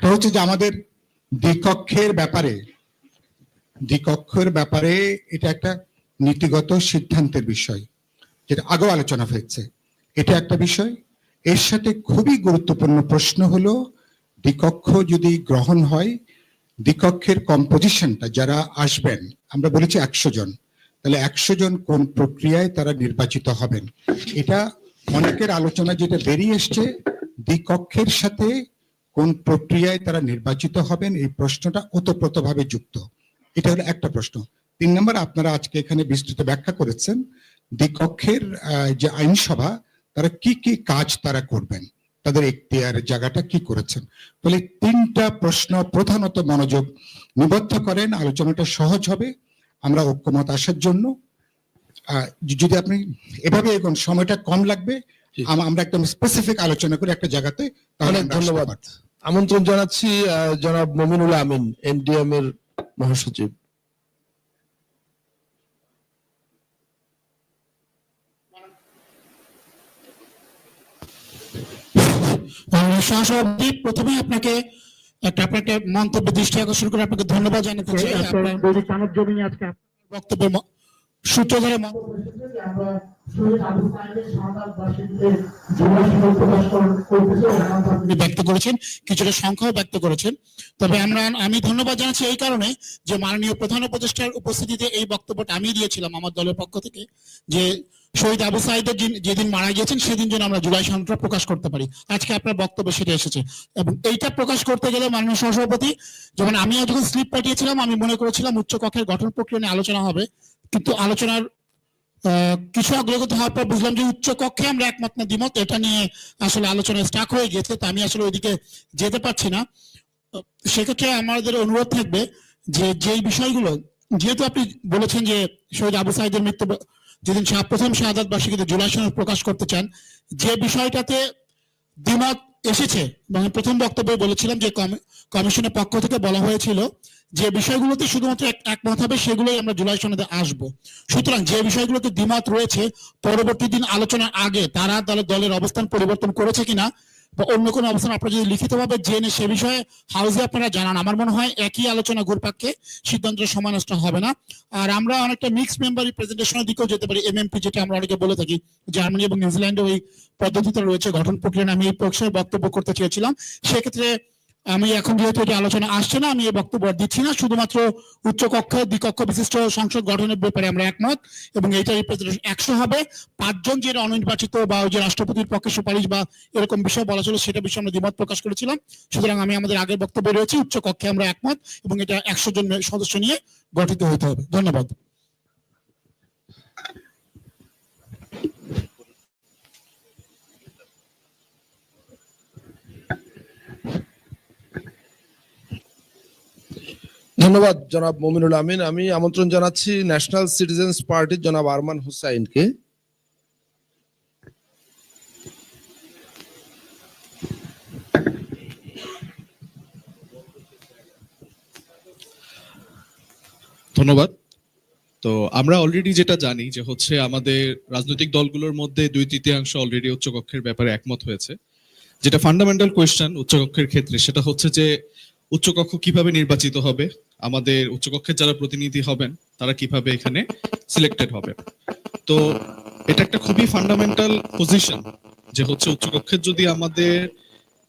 একটা হচ্ছে যে আমাদের দ্বিকক্ষের ব্যাপারে দ্বিকক্ষের ব্যাপারে এটা একটা নীতিগত সিদ্ধান্তের বিষয়, যেটা আগেও আলোচনা হয়েছে। এটা একটা বিষয়। এর সাথে খুবই গুরুত্বপূর্ণ প্রশ্ন হলো, দ্বিকক্ষ যদি গ্রহণ হয়, দ্বিকক্ষের কম্পোজিশনটা যারা আসবেন, আমরা বলেছি একশো জন, তাহলে একশো জন কোন প্রক্রিয়ায় তারা নির্বাচিত হবেন? এটা অনেকের আলোচনা যেটা বেরিয়ে এসছে, দ্বিকক্ষের সাথে কোন প্রক্রিয়ায় তারা নির্বাচিত হবেন, এই প্রশ্নটা ওতপ্রোতভাবে যুক্ত। এটা হলো একটা প্রশ্ন। তিন নম্বর, আপনারা আজকে এখানে বিস্তৃত ব্যাখ্যা করেছেন দ্বিকক্ষের যে আইনসভা, তারা কি কি কাজ তারা করবেন, তাদের এখতিয়ার জায়গাটা কি করেছেন। ফলে তিনটা প্রশ্ন প্রধানত মনোযোগ নিবদ্ধ করেন, আলোচনাটা সহজ হবে, আমরা ঐক্যমত আসার জন্য। যদি আপনি এভাবে এগোন সময়টা কম লাগবে আমরা একদম স্পেসিফিক আলোচনা করি একটা জায়গাতে তাহলে অনেক ধন্যবাদ। আমন্ত্রণ জানাচ্ছি জনাব মমিনুল আমিন এনডিএম এর মহাসচিব। সহসভাপতি প্রথমে আপনাকে একটা আপনার একটা মন্তব্য দৃষ্টি আকর্ষণ করে আপনাকে ধন্যবাদ জানাতে চাই আপনার দৈনিক সূত্র ধরে ব্যক্ত করেছেন, কিছুটা সংখ্যাও ব্যক্ত করেছেন। তবে আমরা, আমি ধন্যবাদ জানাচ্ছি এই কারণে যে মাননীয় প্রধান উপদেষ্টার উপস্থিতিতে এই বক্তব্যটা আমি দিয়েছিলাম আমার দলের পক্ষ থেকে, যে শহীদ আবু সাইদের যেদিন মারা গিয়েছেন, সেদিন যেন আমরা জুলাই সনদটা প্রকাশ করতে পারি। আজকে আপনার বক্তব্য সেটা এসেছে। এবং এইটা প্রকাশ করতে গেলে মাননীয় সহসভাপতি, যেমন আমি যখন স্লিপ পাঠিয়েছিলাম, আমি মনে করেছিলাম উচ্চ কক্ষের গঠন প্রক্রিয়া নিয়ে আলোচনা হবে কিন্তু আলোচনার কিছু অগ্রগতি হওয়ার পর বুঝলাম যে উচ্চ কক্ষে আমরা একমত না দ্বিমত, এটা নিয়ে আসলে আলোচনা স্টাক হয়ে গেছে তো আমি আসলে ওইদিকে যেতে পারছি না। সেক্ষেত্রে আমাদের অনুরোধ থাকবে যে যেই বিষয়গুলো, যেহেতু আপনি বলেছেন যে শহীদ আবু সাইদের মৃত্যু যেদিন প্রথম শাহাদাত বার্ষিকীতে জুলাই সনদ প্রকাশ করতে চান, যে বিষয়টাতে দ্বিমত এসেছে। এবং প্রথম বক্তব্যে বলেছিলাম যে কমি- কমিশনের পক্ষ থেকে বলা হয়েছিল যে বিষয়গুলোতে শুধুমাত্র এক- একমত হবে, সেগুলোই আমরা জুলাই সনদে আসব। সুতরাং যে বিষয়গুলোতে দ্বিমত রয়েছে, পরবর্তী দিন আলোচনার আগে তারা দলের অবস্থান পরিবর্তন করেছে কিনা বা অন্য কোনো অবস্থান আপনারা যদি লিখিতভাবে জেনে সে বিষয়ে হাউসে আপনারা জানান। আমার মনে হয় একই আলোচনা ঘুরপাককে সিদ্ধান্ত সময় নষ্ট হবে না। আর আমরা অনেকটা মিক্স মেম্বার রিপ্রেজেন্টেশনের দিকেও যেতে পারি এম এমএমপি যেটা আমরা অনেকে বলে থাকি। জার্মানি এবং নিউজিল্যান্ডে ওই পদ্ধতিতে রয়েছে গঠন প্রক্রিয়া আমি এই পক্ষে বক্তব্য করতে চেয়েছিলাম। সেক্ষেত্রে আমি এখন যেহেতু এটা আলোচনা আসছে না, আমি এই বক্তব্য দিচ্ছি না। শুধুমাত্র উচ্চ কক্ষ দ্বিকক্ষ বিশিষ্ট সংসদ গঠনের ব্যাপারে আমরা একমত এবং এইটা রিপ্রেজেন্টেশন একশো হবে। পাঁচজন যে অনির্বাচিত বা ওই যে রাষ্ট্রপতির পক্ষে সুপারিশ বা এরকম বিষয় বলা ছিল সেটা বিষয়ে আমরা দ্বিমত প্রকাশ করেছিলাম। সুতরাং আমি আমাদের আগের বক্তব্যে রয়েছি উচ্চ কক্ষে আমরা একমত এবং এটা একশো জন সদস্য নিয়ে গঠিত হতে হবে। ধন্যবাদ। ধন্যবাদ, জনাব মমিনুল আমিন। আমি আমন্ত্রণ জানাচ্ছি ন্যাশনাল সিটিজেন্স পার্টির জনাব আরমান হুসাইনকে। ধন্যবাদ। তো আমরা অলরেডি যেটা জানি যে হচ্ছে আমাদের রাজনৈতিক দলগুলোর মধ্যে দুই তৃতীয়াংশ অলরেডি উচ্চকক্ষের ব্যাপারে একমত হয়েছে। যেটা ফান্ডামেন্টাল কোয়েশ্চেন উচ্চকক্ষের ক্ষেত্রে, সেটা হচ্ছে যে উচ্চকক্ষ কীভাবে নির্বাচিত হবে আমাদের উচ্চকক্ষের যারা প্রতিনিধি হবেন তারা কীভাবে এখানে সিলেক্টেড হবে? তো এটা একটা খুবই ফান্ডামেন্টাল পজিশন যে হচ্ছে উচ্চকক্ষের যদি আমাদের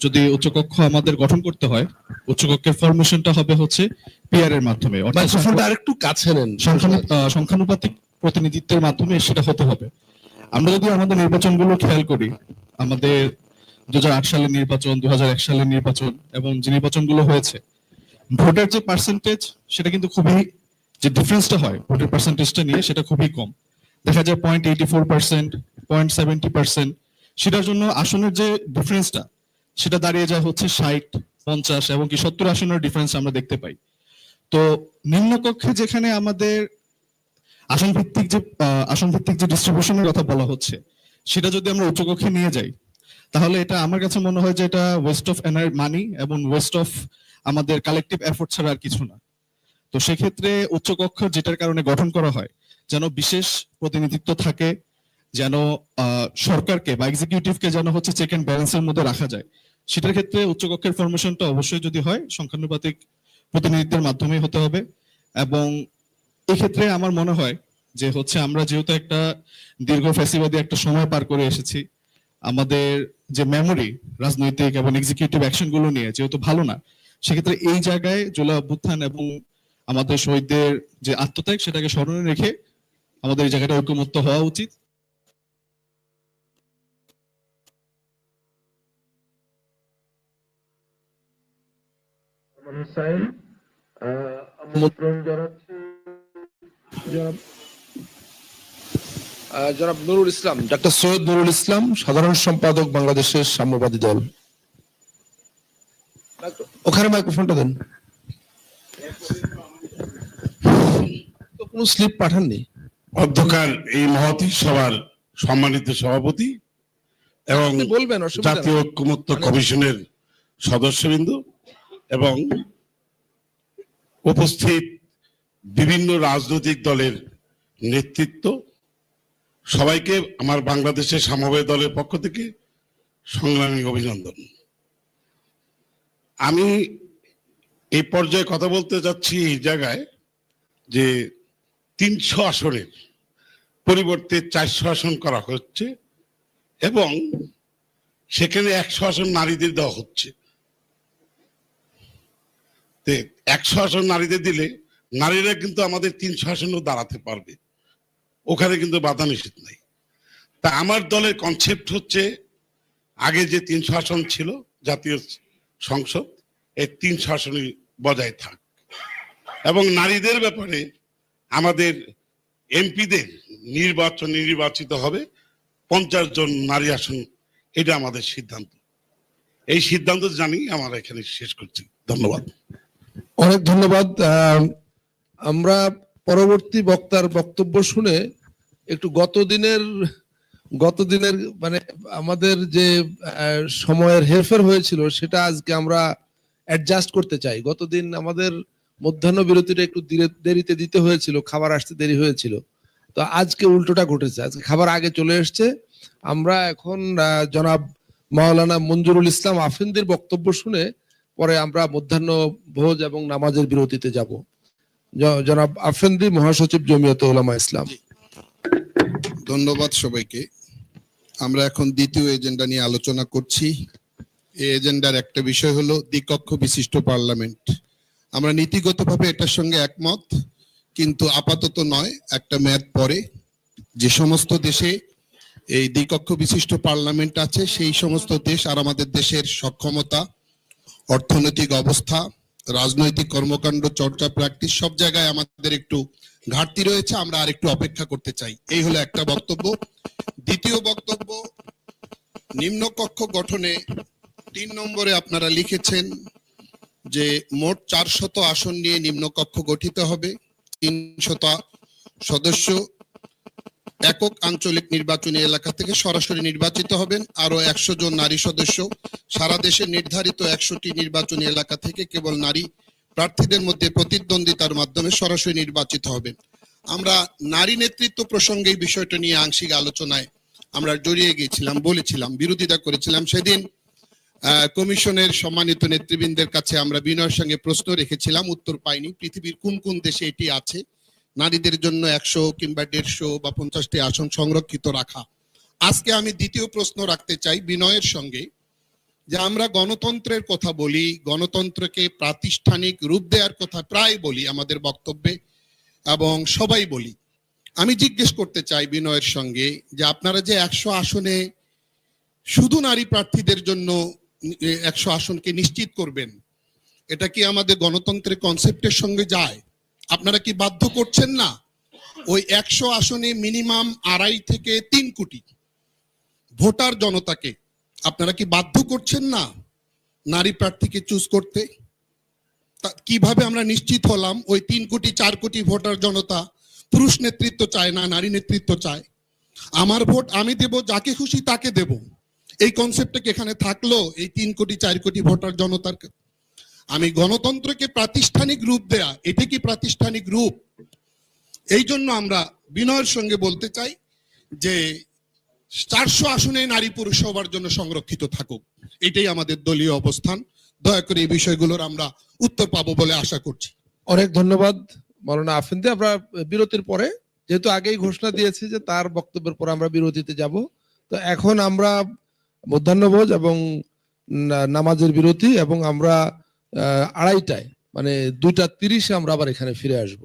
যদি উচ্চকক্ষ আমাদের গঠন করতে হয় উচ্চকক্ষের ফরমেশনটা হবে হচ্ছে পিআর এর মাধ্যমে অর্থাৎ আরেকটু কাছে নেন সংখ্যানুপাতিক প্রতিনিধিত্বের মাধ্যমে সেটা হতে হবে। আমরা যদি আমাদের নির্বাচনগুলো খেয়াল করি আমাদের দু সালের নির্বাচন দু হাজার এক সালের নির্বাচন এবং যে নির্বাচনগুলো হয়েছে ভোটের যে পার্সেন্টেজ সেটা কিন্তু খুবই যে ডিফারেন্সটা হয় ভোটের পার্সেন্টেজটা নিয়ে, সেটা খুবই কম। দেখা যায় point eighty four percent point seventy percent সেটার জন্য আসনের যে ডিফারেন্সটা সেটা দাঁড়িয়ে যায় হচ্ছে ষাট, পঞ্চাশ এবং কি সত্তর আসনের ডিফারেন্স আমরা দেখতে পাই। তো নিম্নকক্ষে যেখানে আমাদের আসন ভিত্তিক যে আসন ভিত্তিক যে ডিস্ট্রিবিউশনের কথা বলা হচ্ছে, সেটা যদি আমরা উচ্চকক্ষে নিয়ে যাই, তাহলে এটা আমার কাছে মনে হয় যে এটা ওয়েস্ট অফ এনার মানি এবং ওয়েস্ট অফ আমাদের কালেকটিভ এফোর্ট ছাড়া আর কিছু না। তো সেক্ষেত্রে উচ্চকক্ষ যেটার কারণে গঠন করা হয়, যেন বিশেষ প্রতিনিধিত্ব থাকে, যেন সরকারকে বা এক্সিকিউটিভকে যেন হচ্ছে চেক এন্ড ব্যালেন্সের মধ্যে রাখা যায়। সেটার ক্ষেত্রে উচ্চকক্ষের ফরমেশনটা অবশ্যই যদি হয়, সংখ্যানুপাতিক প্রতিনিধিত্বের মাধ্যমে হতে হবে। এবং এক্ষেত্রে আমার মনে হয় যে হচ্ছে আমরা যেহেতু একটা দীর্ঘ ফ্যাসিবাদী একটা সময় পার করে এসেছি, আমাদের যে মেমোরি রাজনৈতিক এবং এক্সিকিউটিভ অ্যাকশনগুলো নিয়ে যেহেতু ভালো না সেক্ষেত্রে এই জায়গায় জোলা অভ্যুত্থান এবং আমাদের শহীদদের যে আত্মত্যাগ সেটাকে স্মরণে রেখে আমাদের এই জায়গাটা ঐক্যমত্য হওয়া উচিত। হুসাইন আহ, আমন্ত্রণ জানাচ্ছি জনাব জনাব নুরুল ইসলাম ডাক্তার সৈয়দ নুরুল ইসলাম সাধারণ সম্পাদক বাংলাদেশের সাম্যবাদী দল। ওখানে মাইক্রোফোনটা দেন। তো কোনো স্লিপ পাঠাননি? অধ্যকার এই মহতী সভার সম্মানিত সভাপতি এবং বলবেন জাতীয় ঐক্যমত্য কমিশনের সদস্যবৃন্দ এবং উপস্থিত বিভিন্ন রাজনৈতিক দলের নেতৃত্ব। সবাইকে আমার বাংলাদেশের সমবায় দলের পক্ষ থেকে সংগ্রামী অভিনন্দন। আমি এই পর্যায়ে কথা বলতে যাচ্ছি এই জায়গায় যে তিনশো আসনের পরিবর্তে চারশো আসন করা হচ্ছে এবং সেখানে একশো আসন নারীদের দেওয়া হচ্ছে। একশো আসন নারীদের দিলে নারীরা কিন্তু আমাদের তিনশো আসনও দাঁড়াতে পারবে। ওখানে কিন্তু বাধা নিষেধ নাই। তা আমার দলের কনসেপ্ট হচ্ছে আগে যে তিনশো আসন ছিল জাতীয় সংসদ এই তিন আসনই বজায় থাক। এবং নারীদের ব্যাপারে আমাদের এমপিদের নির্বাচন নির্বাচিত হবে, পঞ্চাশ জন নারী আসন, এটা আমাদের সিদ্ধান্ত। এই সিদ্ধান্ত জানি আমার এখানে শেষ করছি। ধন্যবাদ। অনেক ধন্যবাদ। আমরা পরবর্তী বক্তার বক্তব্য শুনে একটু গতদিনের গতদিনের মানে আমাদের যে সময়ের হেরফের হয়েছিল, সেটা আজকে আমরা অ্যাডজাস্ট করতে চাই। গতদিন আমাদের মধ্যাহ্ন বিরতিটা একটু দেরিতে দিতে হয়েছিল, খাবার আসতে দেরি হয়েছিল। তো আজকে উল্টোটা ঘটেছে। আজকে খাবার আগে চলে এসছে। আমরা এখন জনাব মাওলানা মঞ্জুরুল ইসলাম আফিন্দির বক্তব্য শুনে পরে আমরা মধ্যাহ্ন ভোজ এবং নামাজের বিরতিতে যাব। জনাব আফেন্দি, মহাসচিব জমিয়ত ওলামা ইসলাম। ধন্যবাদ সবাইকে। আমরা এখন দ্বিতীয় এজেন্ডা নিয়ে আলোচনা করছি। এই এজেন্ডার একটা বিষয় হলো দ্বিকক্ষ বিশিষ্ট পার্লামেন্ট। আমরা নীতিগতভাবে এটার সঙ্গে একমত, কিন্তু আপাতত নয়, একটা মেয়াদ পরে যে সমস্ত দেশে এই দ্বিকক্ষ বিশিষ্ট পার্লামেন্ট আছে, সেই সমস্ত দেশ আর আমাদের দেশের সক্ষমতা, অর্থনৈতিক অবস্থা, রাজনৈতিক কর্মকাণ্ড, চর্চা প্র্যাকটিস, সব জায়গায় আমাদের একটু ঘাটতি রয়েছে, আমরা আর একটু অপেক্ষা করতে চাই। এই হলো একটা বক্তব্য। দ্বিতীয় বক্তব্য, নিম্নকক্ষ গঠনে তিন নম্বরে আপনারা লিখেছেন যে মোট চারশত আসন নিয়ে নিম্নকক্ষ গঠিত হবে। তিনশত সদস্য একক আঞ্চলিক নির্বাচনী এলাকা থেকে সরাসরি নির্বাচিত হবেন। আরও একশো জন নারী সদস্য। সারা দেশে নির্ধারিত একশোটি নির্বাচনী এলাকা থেকে কেবল নারী প্রার্থীদের মধ্যে প্রতিদ্বন্দ্বিতার মাধ্যমে সরাসরি নির্বাচিত হবেন। আমরা নারী নেতৃত্ব প্রসঙ্গে এই বিষয়টা নিয়ে আংশিক আলোচনায় আমরা জড়িয়ে গিয়েছিলাম, বলেছিলাম, বিরোধিতা করেছিলাম। সেদিন কমিশনের সম্মানিত নেতৃবৃন্দের কাছে আমরা বিনয়ের সঙ্গে প্রশ্ন রেখেছিলাম, উত্তর পাইনি। পৃথিবীর কোন কোন দেশে এটি আছে? নারীদের জন্য একশো কিংবা দেড়শো বা পঞ্চাশটি আসন সংরক্ষিত রাখা। আজকে আমি দ্বিতীয় প্রশ্ন রাখতে চাই বিনয়ের সঙ্গে, যে আমরা গণতন্ত্রের কথা বলি, গণতন্ত্রকে প্রাতিষ্ঠানিক রূপ দেওয়ার কথা প্রায় বলি আমাদের বক্তব্যে এবং সবাই বলি। আমি জিজ্ঞেস করতে চাই বিনয়ের সঙ্গে যে আপনারা যে একশো আসনে শুধু নারী প্রার্থীদের জন্য একশো আসনকে নিশ্চিত করবেন। এটা কি আমাদের গণতন্ত্রের কনসেপ্টের সঙ্গে যায়? আপনারা কি বাধ্য করছেন না? ওই একশো আসনে মিনিমাম আড়াই থেকে তিন কোটি ভোটার জনতাকে আপনারা কি বাধ্য করছেন না নারী প্রার্থীকে চুজ করতে? কীভাবে আমরা নিশ্চিত হলাম ওই তিন কোটি, চার কোটি ভোটার জনতা পুরুষ নেতৃত্ব চায় না, নারী নেতৃত্ব চায়? আমার ভোট আমি দেব, যাকে খুশি তাকে দেব। এই কনসেপ্টটা কি এখানে থাকল? এই তিন কোটি, চার কোটি ভোটার জনতার আমি গণতন্ত্রকে প্রাতিষ্ঠানিক রূপ দেয়া, এটা কি প্রাতিষ্ঠানিক রূপ? এই জন্য আমরা বিনয়ের সঙ্গে বলতে চাই যে চারশো আসনে নারী পুরুষ সবার জন্য সংরক্ষিত থাকুক। এটাই আমাদের দলীয় অবস্থান। দয়া করে এই বিষয়গুলোর আমরা উত্তর পাবো বলে আশা করছি। অনেক ধন্যবাদ মৌলানা আফিনদে। আমরা বিরতির পরে, যেহেতু আগেই ঘোষণা দিয়েছি যে তার বক্তব্যের পর আমরা বিরতিতে যাব, তো এখন আমরা মধ্যাহ্নভোজ এবং নামাজের বিরতি এবং আমরা আড়াইটায় মানে দুইটা তিরিশে আমরা আবার এখানে ফিরে আসব।